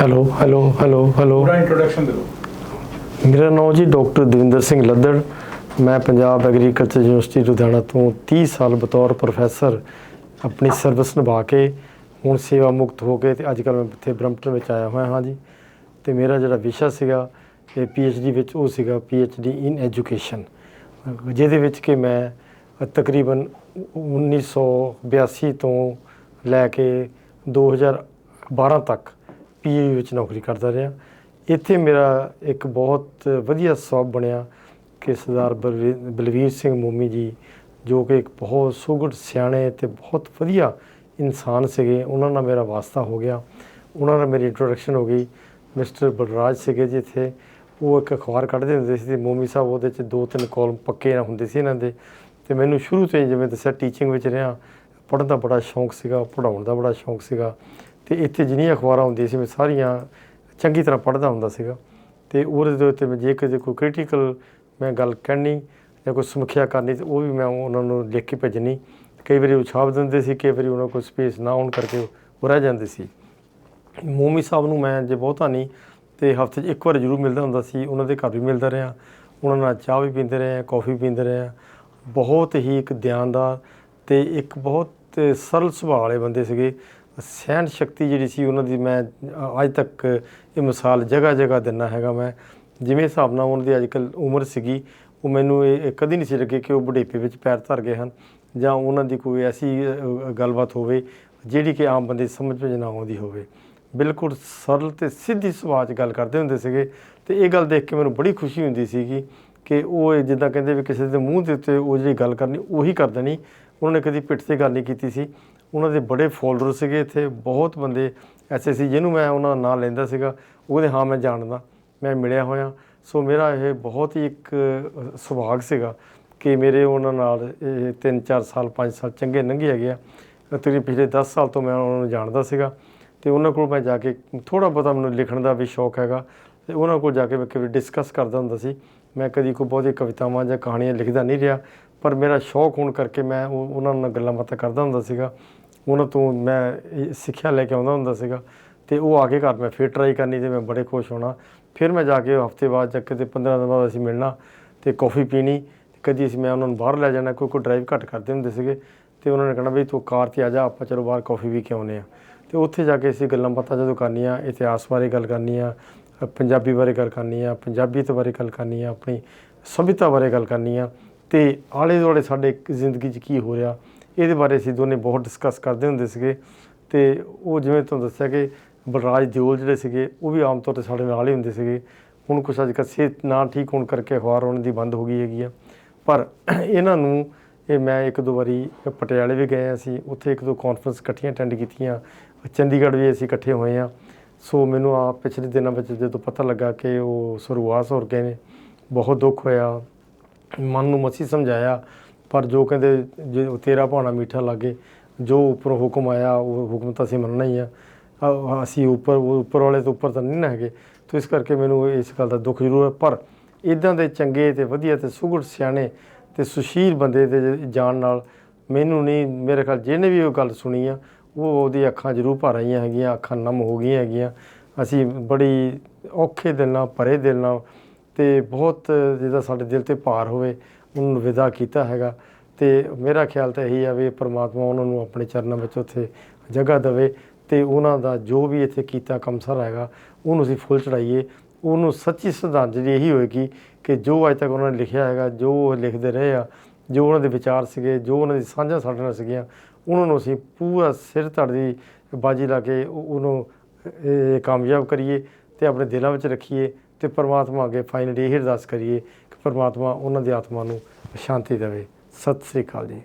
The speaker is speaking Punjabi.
Hello hello hello hello. ਪੂਰਾ ਇੰਟਰੋਡਕਸ਼ਨ ਦਿਓ। ਮੇਰਾ ਨਾਮ ਜੀ ਡਾਕਟਰ ਦਵਿੰਦਰ ਸਿੰਘ ਲੱਦੜ। ਮੈਂ ਪੰਜਾਬ ਐਗਰੀਕਲਚਰ ਯੂਨੀਵਰਸਿਟੀ ਲੁਧਿਆਣਾ ਤੋਂ 30 ਸਾਲ ਬਤੌਰ ਪ੍ਰੋਫੈਸਰ ਆਪਣੀ ਸਰਵਿਸ ਨਿਭਾ ਕੇ ਹੁਣ ਸੇਵਾ ਮੁਕਤ ਹੋ ਕੇ ਤੇ ਅੱਜ ਕੱਲ੍ਹ ਮੈਂ ਇੱਥੇ ਬਰੰਪਟਨ ਵਿੱਚ ਆਇਆ ਹੋਇਆ ਹਾਂ ਜੀ। ਤੇ ਮੇਰਾ ਜਿਹੜਾ ਵਿਸ਼ਾ ਸੀਗਾ ਇਹ ਡੀ ਵਿੱਚ ਉਹ ਸੀਗਾ ਡੀ ਇਨ ਐਜੂਕੇਸ਼ਨ ਜਿਹਦੇ ਵਿੱਚ ਕਿ ਮੈਂ ਤਕਰੀਬਨ 1982 ਤੋਂ ਲੈ ਕੇ 2012 ਤੱਕ ਪੀਏ ਵਿੱਚ ਨੌਕਰੀ ਕਰਦਾ ਰਿਹਾ। ਇੱਥੇ ਮੇਰਾ ਇੱਕ ਬਹੁਤ ਵਧੀਆ ਸਬਬ ਬਣਿਆ ਕਿ ਸਰਦਾਰ ਬਲਵੀ- ਬਲਵੀਰ ਸਿੰਘ ਮੋਮੀ ਜੀ, ਜੋ ਕਿ ਇੱਕ ਬਹੁਤ ਸੁਗੜ, ਸਿਆਣੇ ਤੇ ਬਹੁਤ ਵਧੀਆ ਇਨਸਾਨ ਸੀਗੇ। ਉਹਨਾਂ ਨਾਲ ਮੇਰਾ ਵਾਸਤਾ ਹੋ ਗਿਆ। ਉਹਨਾਂ ਨਾਲ ਮੇਰੀ ਇੰਟਰੋਡਕਸ਼ਨ ਹੋ ਗਈ। ਮਿਸਟਰ ਬਲਰਾਜ ਸੀਗੇ ਜੀ ਇੱਥੇ। ਉਹ ਇੱਕ ਅਖਬਾਰ ਕੱਢਦੇ ਹੁੰਦੇ ਸੀ ਤੇ ਮੋਮੀ ਸਾਹਿਬ ਉਹਦੇ 'ਚ ਦੋ ਤਿੰਨ ਕਾਲਮ ਪੱਕੇ ਨਾ ਹੁੰਦੇ ਸੀ ਇਹਨਾਂ ਦੇ। ਤੇ ਮੈਨੂੰ ਸ਼ੁਰੂ ਤੋਂ ਹੀ ਜਿਵੇਂ ਦੱਸਿਆ ਟੀਚਿੰਗ ਵਿੱਚ ਰਿਹਾ। ਪੜ੍ਹਨ ਦਾ ਬੜਾ ਸ਼ੌਂਕ ਸੀਗਾ, ਪੜ੍ਹਾਉਣ ਦਾ ਬੜਾ ਸ਼ੌਂਕ ਸੀਗਾ। ਤੇ ਇੱਥੇ ਜਿੰਨੀਆਂ ਅਖਬਾਰਾਂ ਹੁੰਦੀਆਂ ਸੀ, ਮੈਂ ਸਾਰੀਆਂ ਚੰਗੀ ਤਰ੍ਹਾਂ ਪੜ੍ਹਦਾ ਹੁੰਦਾ ਸੀਗਾ। ਤੇ ਉਹਦੇ ਦੇ ਉੱਤੇ ਮੈਂ ਜੇ ਕਿਤੇ ਕੋਈ ਕ੍ਰਿਟੀਕਲ ਮੈਂ ਗੱਲ ਕਹਿਣੀ ਜਾਂ ਕੋਈ ਸਮੀਖਿਆ ਕਰਨੀ ਤੇ ਉਹ ਵੀ ਮੈਂ ਉਹਨਾਂ ਨੂੰ ਲਿਖ ਕੇ ਭੇਜਣੀ। ਕਈ ਵਾਰੀ ਉਹ ਛਾਪ ਦਿੰਦੇ ਸੀ, ਕਈ ਵਾਰੀ ਉਹਨਾਂ ਕੋਲ ਸਪੇਸ ਨਾ ਹੋਣ ਕਰਕੇ ਉਹ ਰਹਿ ਜਾਂਦੇ ਸੀ। ਮੋਮੀ ਸਾਹਿਬ ਨੂੰ ਮੈਂ ਜੇ ਬਹੁਤਾ ਨਹੀਂ, ਤੇ ਹਫ਼ਤੇ 'ਚ ਇੱਕ ਵਾਰ ਜ਼ਰੂਰ ਮਿਲਦਾ ਹੁੰਦਾ ਸੀ, ਉਹਨਾਂ ਦੇ ਘਰ ਵੀ ਮਿਲਦਾ ਰਿਹਾ। ਉਹਨਾਂ ਨਾਲ ਚਾਹ ਵੀ ਪੀਂਦੇ ਰਹੇ ਕੌਫੀ ਪੀਂਦੇ ਰਹੇ। ਬਹੁਤ ਹੀ ਇੱਕ ਧਿਆਨਦਾਰ ਤੇ ਇੱਕ ਬਹੁਤ ਸਰਲ ਸੁਭਾਅ ਵਾਲੇ ਬੰਦੇ ਸੀਗੇ। ਸਹਿਣ ਸ਼ਕਤੀ ਜਿਹੜੀ ਸੀ ਉਹਨਾਂ ਦੀ ਮੈਂ ਅੱਜ ਤੱਕ ਇਹ ਮਿਸਾਲ ਜਗ੍ਹਾ ਜਗ੍ਹਾ ਦਿੰਦਾ ਹੈਗਾ ਮੈਂ। ਜਿਵੇਂ ਹਿਸਾਬ ਨਾਲ ਉਹਨਾਂ ਦੀ ਅੱਜਕੱਲ ਉਮਰ ਸੀਗੀ, ਉਹ ਮੈਨੂੰ ਇਹ ਇਹ ਕਦੀ ਨਹੀਂ ਸੀ ਲੱਗੇ ਕਿ ਉਹ ਬੁਢੇਪੇ ਵਿੱਚ ਪੈਰ ਧਰ ਗਏ ਹਨ ਜਾਂ ਉਹਨਾਂ ਦੀ ਕੋਈ ਐਸੀ ਗੱਲਬਾਤ ਹੋਵੇ ਜਿਹੜੀ ਕਿ ਆਮ ਬੰਦੇ ਸਮਝ ਵਿੱਚ ਨਾ ਆਉਂਦੀ ਹੋਵੇ। ਬਿਲਕੁਲ ਸਰਲ ਤੇ ਸਿੱਧੀ ਸੁਭਾਅ 'ਚ ਗੱਲ ਕਰਦੇ ਹੁੰਦੇ ਸੀਗੇ ਤੇ ਇਹ ਗੱਲ ਦੇਖ ਕੇ ਮੈਨੂੰ ਬੜੀ ਖੁਸ਼ੀ ਹੁੰਦੀ ਸੀਗੀ ਕਿ ਉਹ ਇਹ ਜਿੱਦਾਂ ਕਹਿੰਦੇ ਵੀ ਕਿਸੇ ਦੇ ਮੂੰਹ ਦੇ ਉੱਤੇ ਉਹ ਜਿਹੜੀ ਗੱਲ ਕਰਨੀ, ਉਹੀ ਕਰ ਦੇਣੀ। ਉਹਨਾਂ ਨੇ ਕਦੀ ਪਿੱਠ ਤੇ ਗੱਲ ਨਹੀਂ ਕੀਤੀ ਸੀ। ਉਹਨਾਂ ਦੇ ਬੜੇ ਫੋਲੋਅਰ ਸੀਗੇ ਇੱਥੇ, ਬਹੁਤ ਬੰਦੇ ਐਸੇ ਸੀ ਜਿਹਨੂੰ ਮੈਂ ਉਹਨਾਂ ਦਾ ਨਾਮ ਲੈਂਦਾ ਸੀਗਾ। ਉਹਦੇ ਹਾਂ, ਮੈਂ ਜਾਣਦਾ, ਮੈਂ ਮਿਲਿਆ ਹੋਇਆ। ਸੋ ਮੇਰਾ ਇਹ ਬਹੁਤ ਹੀ ਇੱਕ ਸੁਭਾਗ ਸੀਗਾ ਕਿ ਮੇਰੇ ਉਹਨਾਂ ਨਾਲ ਇਹ 3-4 ਸਾਲ 5 ਸਾਲ ਚੰਗੇ ਲੰਘੇ ਹੈਗੇ ਆ। ਤਕਰੀਬਨ ਪਿਛਲੇ 10 ਸਾਲ ਤੋਂ ਮੈਂ ਉਹਨਾਂ ਨੂੰ ਜਾਣਦਾ ਸੀਗਾ ਤੇ ਉਹਨਾਂ ਕੋਲ ਮੈਂ ਜਾ ਕੇ ਥੋੜਾ ਬਹੁਤਾ ਮੈਨੂੰ ਲਿਖਣ ਦਾ ਵੀ ਸ਼ੌਕ ਹੈਗਾ ਤੇ ਉਹਨਾਂ ਕੋਲ ਜਾ ਕੇ ਮੈਂ ਕਦੇ ਡਿਸਕਸ ਕਰਦਾ ਹੁੰਦਾ ਸੀ। ਮੈਂ ਕਦੀ ਕੋਈ ਬਹੁਤੀ ਕਵਿਤਾਵਾਂ ਜਾਂ ਕਹਾਣੀਆਂ ਲਿਖਦਾ ਨਹੀਂ ਰਿਹਾ। ਪਰ ਮੇਰਾ ਸ਼ੌਕ ਹੋਣ ਕਰਕੇ ਮੈਂ ਉਹ- ਉਹਨਾਂ ਨਾਲ ਗੱਲਾਂ ਬਾਤਾਂ ਕਰਦਾ ਹੁੰਦਾ ਸੀਗਾ। ਉਹਨਾਂ ਤੋਂ ਮੈਂ ਸਿੱਖਿਆ ਲੈ ਕੇ ਆਉਂਦਾ ਹੁੰਦਾ ਸੀਗਾ ਤੇ ਉਹ ਆ ਕੇ ਘਰ ਮੈਂ ਫਿਰ ਟਰਾਈ ਕਰਨੀ ਤੇ ਮੈਂ ਬੜੇ ਖੁਸ਼ ਹੋਣਾ। ਫਿਰ ਮੈਂ ਜਾ ਕੇ ਹਫ਼ਤੇ ਬਾਅਦ ਜਾਂ ਕਿਤੇ 15 ਦਿਨ ਬਾਅਦ ਅਸੀਂ ਮਿਲਣਾ ਤੇ ਕੌਫੀ ਪੀਣੀ। ਕਦੀ ਅਸੀਂ ਮੈਂ ਉਹਨਾਂ ਨੂੰ ਬਾਹਰ ਲੈ ਜਾਣਾ, ਕੋਈ ਕੋਈ ਡਰਾਈਵ ਘੱਟ ਕਰਦੇ ਹੁੰਦੇ ਸੀਗੇ ਤੇ ਉਹਨਾਂ ਨੇ ਕਹਿਣਾ ਵੀ ਤੂੰ ਕਾਰ ਤੇ ਆ ਜਾ, ਆਪਾਂ ਚਲੋ ਬਾਹਰ ਕੌਫੀ ਵੀ ਕੇ ਆਉਂਦੇ ਆ ਤੇ ਉੱਥੇ ਜਾ ਕੇ ਅਸੀਂ ਗੱਲਾਂ ਬਾਤਾਂ ਜਦੋਂ ਕਰਨੀਆਂ, ਇਤਿਹਾਸ ਬਾਰੇ ਗੱਲ ਕਰਨੀ ਆ, ਪੰਜਾਬੀ ਬਾਰੇ ਗੱਲ ਕਰਨੀ ਆ, ਪੰਜਾਬੀਅਤ ਬਾਰੇ ਗੱਲ ਕਰਨੀ ਆ, ਆਪਣੀ ਸਭਿਅਤਾ ਬਾਰੇ ਗੱਲ ਕਰਨੀ ਆ ਤੇ ਆਲੇ ਦੁਆਲੇ ਸਾਡੇ ਜ਼ਿੰਦਗੀ 'ਚ ਕੀ ਹੋ ਰਿਹਾ, ਇਹਦੇ ਬਾਰੇ ਅਸੀਂ ਦੋਨੇ ਬਹੁਤ ਡਿਸਕਸ ਕਰਦੇ ਹੁੰਦੇ ਸੀਗੇ। ਤੇ ਉਹ ਜਿਵੇਂ ਤੁਹਾਨੂੰ ਦੱਸਿਆ ਕਿ ਬਲਰਾਜ ਦਿਓਲ ਜਿਹੜੇ ਸੀਗੇ, ਉਹ ਵੀ ਆਮ ਤੌਰ ਤੇ ਸਾਡੇ ਨਾਲ ਹੀ ਹੁੰਦੇ ਸੀਗੇ। ਹੁਣ ਕੁਛ ਅੱਜ ਕੱਲ੍ਹ ਸਿਹਤ ਨਾ ਠੀਕ ਹੋਣ ਕਰਕੇ ਅਖਬਾਰ ਉਹਨਾਂ ਦੀ ਬੰਦ ਹੋ ਗਈ ਹੈਗੀ ਆ। ਪਰ ਇਹਨਾਂ ਨੂੰ ਇਹ ਮੈਂ ਇੱਕ ਦੋ ਵਾਰੀ ਪਟਿਆਲੇ ਵੀ ਗਏ ਅਸੀਂ, ਉੱਥੇ ਇੱਕ ਦੋ ਕਾਨਫਰੰਸ ਇਕੱਠੀਆਂ ਅਟੈਂਡ ਕੀਤੀਆਂ। ਚੰਡੀਗੜ੍ਹ ਵੀ ਅਸੀਂ ਇਕੱਠੇ ਹੋਏ ਆ। ਸੋ ਮੈਨੂੰ ਆ ਪਿਛਲੇ ਦਿਨਾਂ ਵਿੱਚ ਜਦੋਂ ਪਤਾ ਲੱਗਾ ਕਿ ਉਹ ਸਰੂਆਸ ਹੋਰ ਗਏ ਨੇ, ਬਹੁਤ ਦੁੱਖ ਹੋਇਆ। ਮਨ ਨੂੰ ਮਸੀ ਸਮਝਾਇਆ, ਪਰ ਜੋ ਕਹਿੰਦੇ ਜੇ ਤੇਰਾ ਭਾਣਾ ਮਿੱਠਾ ਲੱਗੇ, ਜੋ ਉੱਪਰੋਂ ਹੁਕਮ ਆਇਆ, ਉਹ ਹੁਕਮ ਤਾਂ ਅਸੀਂ ਮੰਨਣਾ ਹੀ ਆ। ਅਸੀਂ ਉੱਪਰ ਉੱਪਰ ਵਾਲੇ ਤੋਂ ਉੱਪਰ ਤਾਂ ਨਹੀਂ ਨਾ ਹੈਗੇ। ਤੋ ਇਸ ਕਰਕੇ ਮੈਨੂੰ ਇਸ ਗੱਲ ਦਾ ਦੁੱਖ ਜ਼ਰੂਰ ਹੈ। ਪਰ ਇਦਾਂ ਦੇ ਚੰਗੇ ਤੇ ਵਧੀਆ ਤੇ ਸੁਗੜ ਸਿਆਣੇ ਤੇ ਸੁਸ਼ੀਲ ਬੰਦੇ ਦੇ ਜਾਣ ਨਾਲ ਮੈਨੂੰ ਨਹੀਂ, ਮੇਰੇ ਖਿਆਲ ਜਿਹਨੇ ਵੀ ਉਹ ਗੱਲ ਸੁਣੀ ਆ, ਉਹ ਉਹਦੀ ਅੱਖਾਂ ਜ਼ਰੂਰ ਭਰ ਆਈਆਂ ਹੈਗੀਆਂ, ਅੱਖਾਂ ਨਮ ਹੋ ਗਈਆਂ ਹੈਗੀਆਂ। ਅਸੀਂ ਬੜੀ ਔਖੇ ਦਿਲ ਨਾਲ, ਭਰੇ ਦਿਲ ਨਾਲ ਤੇ ਬਹੁਤ ਜਿਹਦਾ ਸਾਡੇ ਦਿਲ ਤੇ ਭਾਰ ਹੋਵੇ, ਉਹਨਾਂ ਨੂੰ ਵਿਦਾ ਕੀਤਾ ਹੈਗਾ। ਤੇ ਮੇਰਾ ਖਿਆਲ ਤਾਂ ਇਹੀ ਆ ਵੀ ਪ੍ਰਮਾਤਮਾ ਉਹਨਾਂ ਨੂੰ ਆਪਣੇ ਚਰਨਾਂ ਵਿੱਚ ਉੱਥੇ ਜਗ੍ਹਾ ਦੇਵੇ ਤੇ ਉਹਨਾਂ ਦਾ ਜੋ ਵੀ ਇੱਥੇ ਕੀਤਾ ਕੰਮ ਹੈਗਾ, ਉਹਨੂੰ ਅਸੀਂ ਫੁੱਲ ਚੜਾਈਏ ਉਹਨੂੰ ਸੱਚੀ ਸ਼ਰਧਾਂਜਲੀ ਇਹੀ ਹੋਏਗੀ ਕਿ ਜੋ ਅੱਜ ਤੱਕ ਉਹਨਾਂ ਨੇ ਲਿਖਿਆ ਹੈਗਾ, ਜੋ ਉਹ ਲਿਖਦੇ ਰਹੇ ਆ, ਜੋ ਉਹਨਾਂ ਦੇ ਵਿਚਾਰ ਸੀਗੇ, ਜੋ ਉਹਨਾਂ ਦੀ ਸਾਂਝਾਂ ਸਾਡੇ ਨਾਲ ਸੀਗੀਆਂ, ਉਹਨਾਂ ਨੂੰ ਅਸੀਂ ਪੂਰਾ ਸਿਰ ਧੜ ਦੀ ਬਾਜੀ ਲਾ ਕੇ ਉਹਨੂੰ ਕਾਮਯਾਬ ਕਰੀਏ ਤੇ ਆਪਣੇ ਦਿਲਾਂ ਵਿੱਚ ਰੱਖੀਏ। ਤੇ ਪਰਮਾਤਮਾ ਅੱਗੇ ਫਾਈਨਲੀ ਇਹ ਅਰਦਾਸ ਕਰੀਏ ਕਿ ਪਰਮਾਤਮਾ ਉਹਨਾਂ ਦੀ ਆਤਮਾ ਨੂੰ ਸ਼ਾਂਤੀ ਦੇਵੇ। ਸਤਿ ਸ੍ਰੀ ਅਕਾਲ ਜੀ।